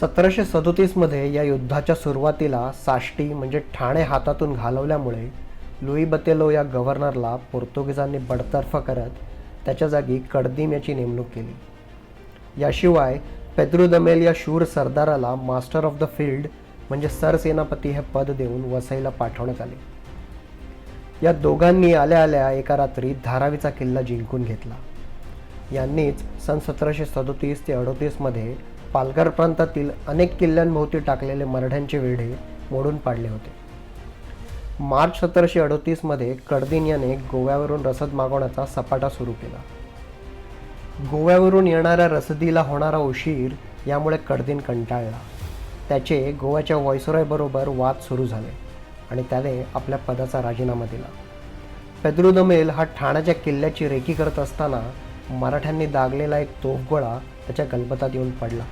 सतराशे सदोतीसमध्ये या युद्धाच्या सुरुवातीला साष्टी म्हणजे ठाणे हातातून घालवल्यामुळे लुई बतेलो या गव्हर्नरला पोर्तुगीजांनी बडतर्फ करत त्याच्या जागी कडदीम याची नेमणूक केली. याशिवाय पेद्रू दमेल या शूर सरदाराला मास्टर ऑफ द फील्ड म्हणजे सरसेनापती हे पद देऊन वसईला पाठवण्यात आले. या दोघांनी आल्या आल्या एका रात्री धारावीचा किल्ला जिंकून घेतला. यांनीच सन सतराशे सदोतीस ते अडोतीसमध्ये पालघर प्रांतातील अनेक किल्ल्यांभोवती टाकलेले मराठ्यांचे वेढे मोडून पाडले होते. मार्च सतराशे अडोतीसमध्ये कडदीन याने गोव्यावरून रसद मागवण्याचा सपाटा सुरू केला. गोव्यावरून येणाऱ्या रसदीला होणारा उशीर यामुळे कडदीन कंटाळला. त्याचे गोव्याच्या व्हॉइसरॉयबरोबर वाद सुरू झाले आणि त्याने आपल्या पदाचा राजीनामा दिला. पेद्रुदमेल हा ठाण्याच्या किल्ल्याची रेकी करत असताना मराठ्यांनी दागलेला एक तोफगोळा त्याच्या गलबतात येऊन पडला.